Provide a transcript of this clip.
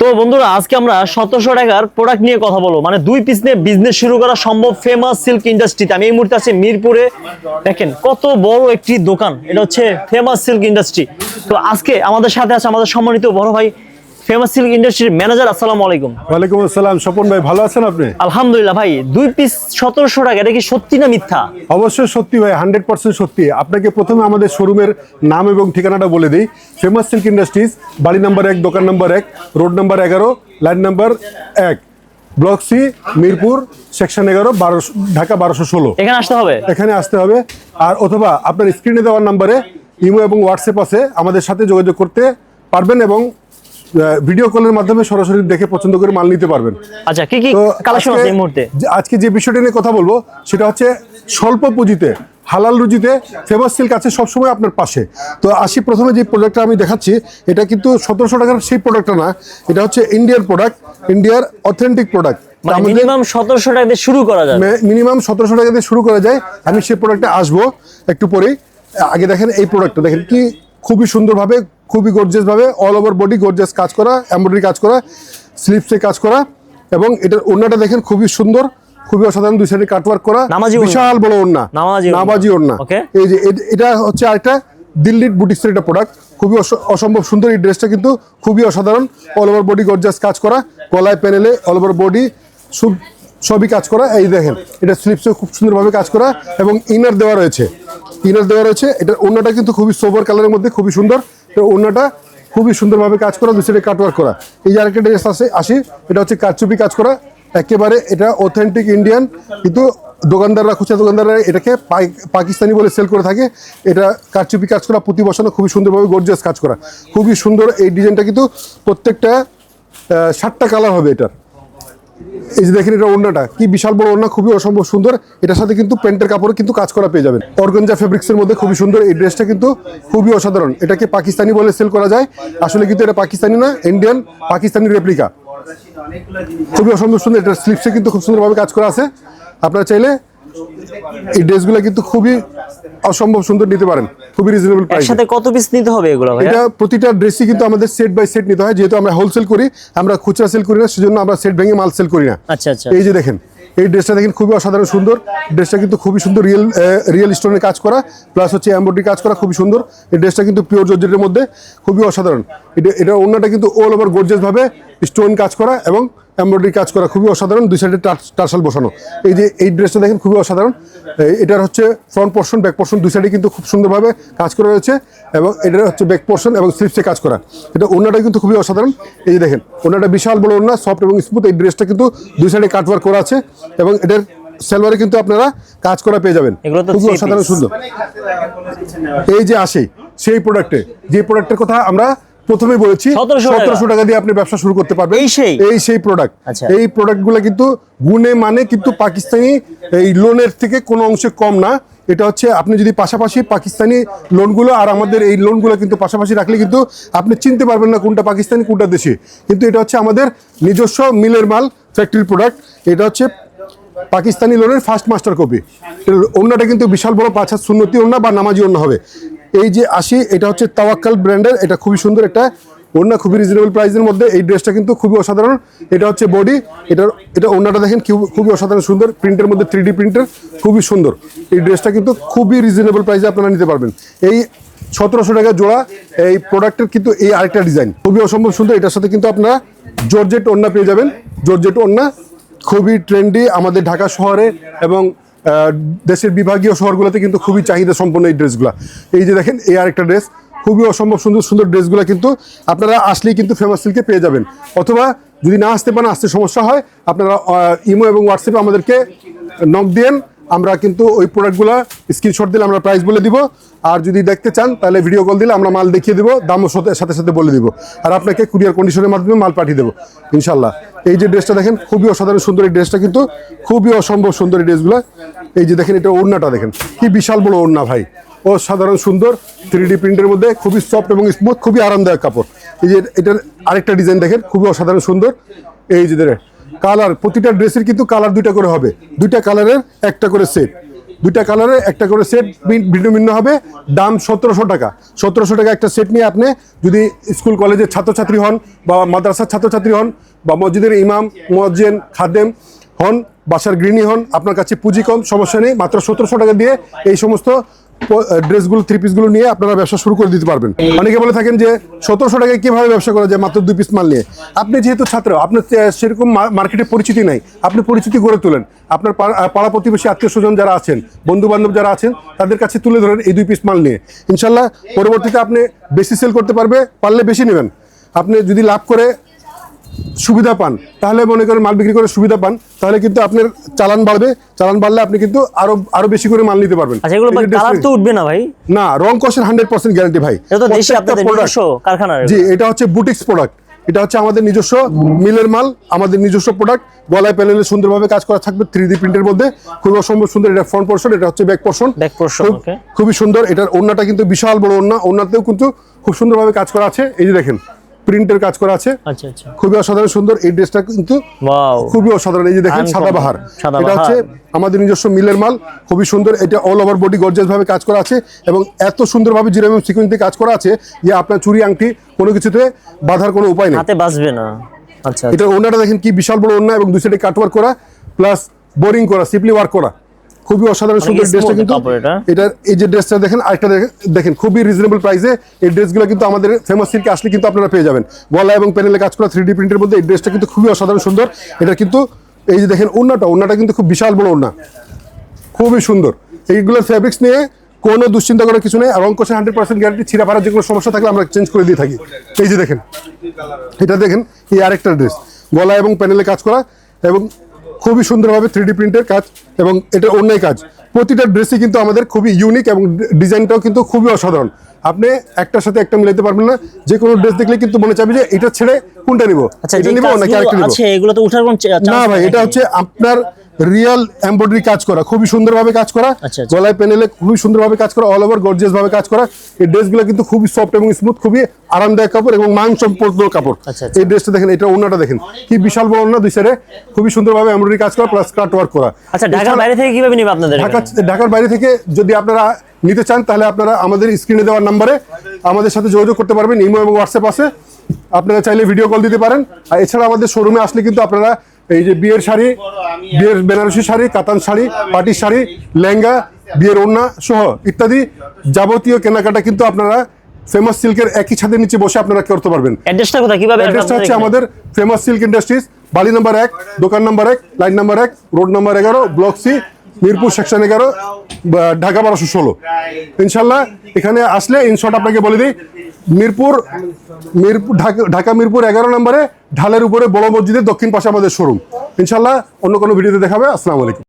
তো বন্ধুরা, আজকে আমরা সতেরোশো টাকার প্রোডাক্ট নিয়ে কথা বলব। মানে দুই পিস নিয়ে বিজনেস শুরু করা সম্ভব ফেমাস সিল্ক ইন্ডাস্ট্রিতে আমি এই মুহূর্তে আছি মিরপুরে। দেখেন, কত বড় একটি দোকান। এটা হচ্ছে ফেমাস সিল্ক ইন্ডাস্ট্রি তো আজকে আমাদের সাথে আছে আমাদের সম্মানিত বড় ভাই ফেমাস সিল্ক ইন্ডাস্ট্রির ম্যানেজার আসসালামু আলাইকুম। ওয়ালাইকুম আসসালাম। স্বপন ভাই ভালো আছেন আপনি? আলহামদুলিল্লাহ ভাই দুই পিস সতেরোশো টাকা এটা কি সত্যি না মিথ্যা? অবশ্যই সত্যি ভাই হান্ড্রেড পার্সেন্ট সত্যি। আপনাকে প্রথমে আমাদের শোরুমের নাম এবং ঠিকানাটা বলে দিই। ফেমাস সিল্ক ইন্ডাস্ট্রিজ বাড়ি নাম্বার এক দোকান নাম্বার এক রোড নাম্বার এগারো লাইন নাম্বার এক ব্লক সি মিরপুর সেকশন এগারো বারোশো ঢাকা বারোশো ষোলো। এখানে আসতে হবে? এখানে আসতে হবে। আর অথবা আপনার স্ক্রিনে দেওয়ার নাম্বারে ইমো এবং হোয়াটসঅ্যাপ আছে। আমাদের সাথে যোগাযোগ করতে পারবেন এবং ভিডিও কলের মাধ্যমে সরাসরি দেখে পছন্দ করে মাল নিতে পারবেন। আচ্ছা কি কি কালেকশন আছে এই মুহূর্তে? আজকে যে বিষয়টা নিয়ে কথা বলব সেটা হচ্ছে স্বল্প পুঁজিতে হালাল রুজিতে ফেমাস সিল্ক আছে সবসময় আপনার পাশে। তো আসি প্রথমে যে প্রোডাক্টটা আমি দেখাচ্ছি এটা কিন্তু সতেরোশো টাকার সেই প্রোডাক্টটা না এটা হচ্ছে ইন্ডিয়ার প্রোডাক্ট ইন্ডিয়ার অথেন্টিক প্রোডাক্ট মানে মিনিমাম সতেরোশো টাকা দিয়ে শুরু করা যাবে মিনিমাম সতেরোশো টাকা দিয়ে শুরু করা যায়। আমি সেই প্রোডাক্টে আসব একটু পরেই। আগে দেখেন এই প্রোডাক্টটা দেখেন কি খুবই সুন্দরভাবে খুবই গর্জিয়াস ভাবে অল ওভার বডি গর্জিয়াস কাজ করা এমব্রয়ডারি কাজ করা স্লিপসে কাজ করা এবং এটার ওড়নাটা দেখেন খুবই সুন্দর খুবই অসাধারণ দুই সাইডে কাটওয়ার্ক করা বিশাল বড় ওড়না। নামাজি ওড়না। এই যে এটা হচ্ছে আরেকটা দিল্লির বুটিক্সের একটা প্রোডাক্ট খুবই অস- অসম্ভব সুন্দর এই ড্রেসটা কিন্তু খুবই অসাধারণ। অল ওভার বডি গর্জাস কাজ করা গলায় প্যানেলে অল ওভার বডি সবই কাজ করা। এই দেখেন এটা স্লিপসে খুব সুন্দরভাবে কাজ করা এবং ইনার দেওয়া রয়েছে। ইনার দেওয়া রয়েছে। এটার ওড়নাটা কিন্তু খুবই সোবার কালারের মধ্যে খুবই সুন্দর। তো ওড়নাটা খুবই সুন্দরভাবে কাজ করা, দুই সাইডে কাটওয়ার্ক করা। এই যে আরেকটা ড্রেস আছে, আসি, এটা হচ্ছে কারচুপি কাজ করা। একেবারে এটা অথেন্টিক ইন্ডিয়ান কিন্তু দোকানদাররা, খুচরা দোকানদাররা এটাকে পাকিস্তানি বলে সেল করে থাকে। এটা কারচুপি কাজ করা পুঁতি বসানো খুবই সুন্দরভাবে গর্জিয়াস কাজ করা। খুবই সুন্দর এই ডিজাইনটা কিন্তু প্রত্যেকটা ষাটটা কালার হবে এটার। এই যে দেখেন এটা ওড়নাটা, কি বিশাল বড় ওড়না, খুবই অসম্ভব সুন্দর। এটার সাথে কিন্তু প্যান্টের কাপড় কিন্তু কাজ করা পেয়ে যাবেন। অর্গঞ্জা ফেব্রিক্সের মধ্যে খুবই সুন্দর এই ড্রেসটা কিন্তু খুবই অসাধারণ। এটাকে পাকিস্তানি বলে সেল করা যায়। আসলে কিন্তু এটা পাকিস্তানি না ইন্ডিয়ান পাকিস্তানি রেপ্লিকা খুবই অসম্ভব সুন্দর, এটার স্লিপসে কিন্তু খুব সুন্দরভাবে কাজ করা আছে। আপনারা চাইলে এই ড্রেসগুলো কিন্তু খুবই অসম্ভব সুন্দর নিতে পারেন। খুবই রিজনেবল প্রাইস একসাথে কত পিস নিতে হবে এগুলো ভাই এটা প্রতিটা ড্রেসই কিন্তু আমাদের সেট বাই সেট নিতে হয় যেহেতু আমরা হোলসেল করি আমরা খুচরা সেল করি না সেজন্য আমরা সেট ভেঙে মাল সেল করি না। আচ্ছা আচ্ছা। এই যে দেখেন এই ড্রেসটা দেখেন খুবই অসাধারণ সুন্দর। ড্রেসটা কিন্তু খুবই সুন্দর রিয়েল রিয়েল স্টোনের কাজ করা প্লাস হচ্ছে এমব্রয়ডারি কাজ করা খুবই সুন্দর। এই ড্রেসটা কিন্তু পিওর জর্জেটের মধ্যে খুবই অসাধারণ। এটা এটা অন্যটা কিন্তু অল ওভার গর্জিয়াস ভাবে স্টোন কাজ করা এবং এমব্রয়ডারি কাজ করা খুবই অসাধারণ দুই সাইডে টার্সাল বসানো। এই যে এই ড্রেসটা দেখেন খুবই অসাধারণ। এটার হচ্ছে ফ্রন্ট পোর্শন ব্যাক পোর্শন দুই সাইডে কিন্তু খুব সুন্দরভাবে কাজ করা রয়েছে এবং এটার হচ্ছে ব্যাক পোর্শন এবং স্লিপসে কাজ করা। এটা অন্যটা কিন্তু খুবই অসাধারণ। এই যে দেখেন অন্যটা বিশাল বড় অন্য সফট এবং স্মুথ এই ড্রেসটা কিন্তু দুই সাইডে কাটওয়ার্ক করা আছে এবং এটার সালোয়ারে কিন্তু আপনারা কাজ করা পেয়ে যাবেন। খুবই অসাধারণ সুন্দর। এই যে আসে সেই প্রোডাক্টে যে প্রোডাক্টের কথা আমরা প্রথমে বলেছি 1700 সতেরোশো টাকা দিয়ে আপনি ব্যবসা শুরু করতে পারবেন। এই সেই? এই সেই প্রোডাক্ট আচ্ছা। এই প্রোডাক্টগুলো কিন্তু গুণে মানে কিন্তু পাকিস্তানি এই লোনের থেকে কোনো অংশে কম না। এটা হচ্ছে আপনি যদি পাশাপাশি পাকিস্তানি লোনগুলো আর আমাদের এই লোনগুলো কিন্তু পাশাপাশি রাখলে কিন্তু আপনি চিনতে পারবেন না কোনটা পাকিস্তানি কোনটা দেশি। কিন্তু এটা হচ্ছে আমাদের নিজস্ব মিলের মাল ফ্যাক্টরি প্রোডাক্ট এটা হচ্ছে পাকিস্তানি লোনের ফার্স্ট মাস্টার কপি অন্যটা কিন্তু বিশাল বড় পাঁচ হাত সুন্নতি ওন্না বা নামাজি ওন্না হবে। এই যে আসি এটা হচ্ছে তাওয়াক্কাল ব্র্যান্ডের, এটা খুবই সুন্দর একটা ওন্না খুবই রিজনেবল প্রাইসের মধ্যে। এই ড্রেসটা কিন্তু খুবই অসাধারণ। এটা হচ্ছে বডি এটার, এটা ওন্নাটা দেখেন খুব- খুবই অসাধারণ, সুন্দর। প্রিন্টের মধ্যে থ্রি প্রিন্টার খুবই সুন্দর। এই ড্রেসটা কিন্তু খুবই রিজনেবল প্রাইসে আপনারা নিতে পারবেন। এই সতেরোশো টাকা জোড়া, এই প্রোডাক্টের কিন্তু এই আরেকটা ডিজাইন খুবই অসম্ভব সুন্দর। এটার সাথে কিন্তু আপনারা জর্জেট ওন্না পেয়ে যাবেন। জর্জেট ওন্না খুবই ট্রেন্ডি আমাদের ঢাকা শহরে এবং দেশের বিভাগীয় শহরগুলোতে কিন্তু খুবই চাহিদা সম্পন্ন এই ড্রেসগুলো। এই যে দেখেন, এই আরেকটা ড্রেস, খুবই অসম্ভব সুন্দর সুন্দর ড্রেসগুলো কিন্তু আপনারা আসলেই কিন্তু ফেমাস সিল্কে পেয়ে যাবেন। অথবা যদি না আসতে পারেন, আসতে সমস্যা হয়, আপনারা ইমো এবং হোয়াটসঅ্যাপে আমাদেরকে নক দিয়েন। আমরা কিন্তু ওই প্রোডাক্টগুলো স্ক্রিনশট দিলে আমরা প্রাইস বলে দিব। আর যদি দেখতে চান, তাহলে ভিডিও কল দিলে আমরা মাল দেখিয়ে দেবো, দামও সাথে সাথে বলে দিব। আর আপনাকে কুরিয়ার কন্ডিশনের মাধ্যমে মাল পাঠিয়ে দেবো ইনশাল্লাহ এই যে ড্রেসটা দেখেন, খুবই অসাধারণ সুন্দর এই ড্রেসটা কিন্তু, খুবই অসম্ভব সুন্দর এই ড্রেসগুলো এই যে দেখেন, এটা ওড়নাটা দেখেন, কি বিশাল বড় ওড়না ভাই। অসাধারণ সুন্দর থ্রি ডি প্রিন্টের মধ্যে, খুবই সফট এবং স্মুথ খুবই আরামদায়ক কাপড়। এই যে এটার আরেকটা ডিজাইন দেখেন, খুবই অসাধারণ সুন্দর। এই যে কালার, প্রতিটা ড্রেসের কিন্তু কালার দুইটা করে হবে। দুইটা কালারের একটা করে সেট দুইটা কালারের একটা করে সেট ভিন্ন ভিন্ন হবে। দাম সতেরোশো টাকা। সতেরোশো টাকা একটা সেট নিয়ে আপনি যদি স্কুল, কলেজের ছাত্রছাত্রী হন বা মাদ্রাসার ছাত্রছাত্রী হন বা মসজিদের ইমাম মসজেন খাদেম হন বাসার গৃহিণী হন, আপনার কাছে পুঁজি কম, সমস্যা নেই, মাত্র সতেরোশো টাকা দিয়ে এই সমস্ত ড্রেসগুলো থ্রি পিসগুলো নিয়ে আপনারা ব্যবসা শুরু করে দিতে পারবেন। অনেকে বলে থাকেন যে সতেরোশো টাকায় কীভাবে ব্যবসা করা যায়, মাত্র দুই পিস মাল নিয়ে। আপনি যেহেতু ছাত্র আপনার সেরকম মার্কেটে পরিচিতি নাই, আপনি পরিচিতি গড়ে তোলেন। আপনার পাড়া- প্রতিবেশী, আত্মীয় স্বজন যারা আছেন বন্ধু বান্ধব যারা আছেন, তাদের কাছে তুলে ধরেন এই দুই পিস মাল নিয়ে। ইনশাল্লাহ, পরবর্তীতে আপনি বেশি সেল করতে পারবে, পারলে বেশি নেবেন। আপনি যদি লাভ করে সুবিধা পান তাহলে মনে করেন মাল বিক্রি করে সুবিধা পান তাহলে কিন্তু আপনার চালান বাড়বে চালান বাড়লে আপনি কিন্তু আরও আরও বেশি করে মাল নিতে পারবেন। আচ্ছা এগুলো কালার তো উঠবে না ভাই? না রং কষের হান্ড্রেড পার্সেন্ট গ্যারান্টি ভাই। এটা তো দেশি আপনাদের নিজস্ব কারখানার। জি এটা হচ্ছে বুটিক্স প্রোডাক্ট এটা হচ্ছে আমাদের নিজস্ব মিলের মাল আমাদের নিজস্ব প্রোডাক্ট গলায় প্যানেলে সুন্দরভাবে কাজ করা থাকবে থ্রি ডি প্রিন্টের মধ্যে। খুবই অসম্ভব সুন্দর এটা ফ্রন্ট পোর্শন এটা হচ্ছে ব্যাক পোর্শন. খুবই সুন্দর এটার ওড়নাটা কিন্তু বিশাল বড় ওড়না ওড়নাতেও কিন্তু খুব সুন্দরভাবে কাজ করা আছে। এই যে দেখেন প্রিন্টের কাজ করা আছে। আচ্ছা আচ্ছা। খুবই অসাধারণ সুন্দর। এই ড্রেসটা কিন্তু খুবই অসাধারণ। এই যে দেখেন সাদাবাহার। সাদাবাহার। এটা হচ্ছে আমাদের নিজস্ব মিলের মাল। খুবই সুন্দর। এটা অল ওভার বডি গর্জিয়াস ভাবে কাজ করা আছে এবং এত সুন্দরভাবে জিরো এম সিকুয়েন্স কাজ করা আছে যে আপনার চুরি আংটি কোনো কিছুতে বাধার কোনো উপায় নেই। হাতে বাজবে না। আচ্ছা এটা ওনাটা দেখেন কি বিশাল বড় ওনা এবং দুই সাইডে কাটওয়ার্ক করা প্লাস বোরিং করা সিপলি ওয়ার্ক করা। খুবই অসাধারণ সুন্দর ড্রেসটা কিন্তু এটা। এটার এই যে ড্রেসটা দেখেন আরেকটা দেখেন- খুবই রিজনেবল প্রাইসে এই ড্রেসগুলো কিন্তু আমাদের ফেমাস সিল্কে আসলে কিন্তু আপনারা পেয়ে যাবেন। গলা এবং প্যানেলে কাজ করা থ্রি ডি প্রিন্টের মধ্যে এই ড্রেসটা কিন্তু খুবই অসাধারণ সুন্দর। এটা কিন্তু এই যে দেখেন ওড়নাটা ওড়নাটা কিন্তু খুব বিশাল বড় ওড়না। খুবই সুন্দর। এইগুলো ফ্যাব্রিক্স নিয়ে কোনো দুশ্চিন্তা করার কিছু নেই এবং কোষে হান্ড্রেড পার্সেন্ট গ্যারান্টি ছিঁড়া ফাড়ার যে কোনো সমস্যা থাকলে আমরা চেঞ্জ করে দিয়ে থাকি। এই যে দেখেন এটা দেখেন এই আরেকটা ড্রেস। গলা এবং প্যানেলে কাজ করা এবং খুবই সুন্দরভাবে থ্রি ডি প্রিন্টের কাজ এবং এটা অন্যায় কাজ। প্রতিটা ড্রেসই কিন্তু আমাদের খুবই ইউনিক এবং ডিজাইনটাও কিন্তু খুবই অসাধারণ। আপনি একটার সাথে একটা মিলাতে পারবেন না যে কোনো ড্রেস দেখলে কিন্তু মনে চাবে যে এটা ছেড়ে কোনটা নিব? আচ্ছা এটা নিবো নাকি আরেকটা নিব? এগুলো তো উঠার না ভাই এটা হচ্ছে আপনার রিয়েল এমব্রয়ডারি কাজ করা খুবই সুন্দরভাবে কাজ করা আচ্ছা, আচ্ছা। গলায় প্যানেলে খুবই সুন্দরভাবে কাজ করা অল ওভার গর্জিয়াস ভাবে কাজ করা। এই ড্রেসগুলো কিন্তু খুবই সফট এবং স্মুথ খুবই আরামদায়ক কাপড় এবং মান সম্পর্ক কাপড়। আচ্ছা। এই ড্রেসটা দেখেন এটা ওনাটা দেখেন কি বিশাল বড় ওনা দুই সাইডে খুবই সুন্দরভাবে এমব্রয়ডারি কাজ করা প্লাস কাট ওয়ার্ক করা। আচ্ছা ঢাকার বাইরে থেকে কীভাবে নিবে আপনাদের ঢাকা ঢাকার বাইরে থেকে যদি আপনারা নিতে চান তাহলে আপনারা আমাদের স্ক্রিনে দেওয়ার নাম্বারে আমাদের সাথে যোগাযোগ করতে পারবেন ইমো এবং হোয়াটসঅ্যাপ আছে। আপনারা চাইলে ভিডিও কল দিতে পারেন। আর এছাড়া আমাদের শোরুমে আসলে কিন্তু আপনারা এই যে বিয়ের শাড়ি বিয়ের বেনারসি শাড়ি কাতান শাড়ি পাটির শাড়ি লেহেঙ্গা বিয়ের ওড়না সহ ইত্যাদি যাবতীয় কেনাকাটা কিন্তু আপনারা ফেমাস সিল্কের একই ছাদের নিচে বসে আপনারা করতে পারবেন। অ্যাড্রেসটা কোথায়? কীভাবে অ্যাড্রেসটা হচ্ছে আমাদের ফেমাস সিল্ক ইন্ডাস্ট্রিজ বাড়ি নাম্বার এক দোকান নাম্বার এক লাইন নাম্বার এক রোড নাম্বার এগারো ব্লক সি মিরপুর সেকশন এগারো বা ঢাকা বারোশো ষোলো। ইনশাল্লাহ এখানে আসলে ইনশর্ট আপনাকে বলে দিই মিরপুর মিরপুর ঢাকা ঢাকা মিরপুর এগারো নম্বরে, ঢালের উপরে বড় মসজিদের দক্ষিণ পাশে আমাদের শোরুম ইনশাল্লাহ অন্য কোনো ভিডিওতে দেখাবে। আসসালামু আলাইকুম।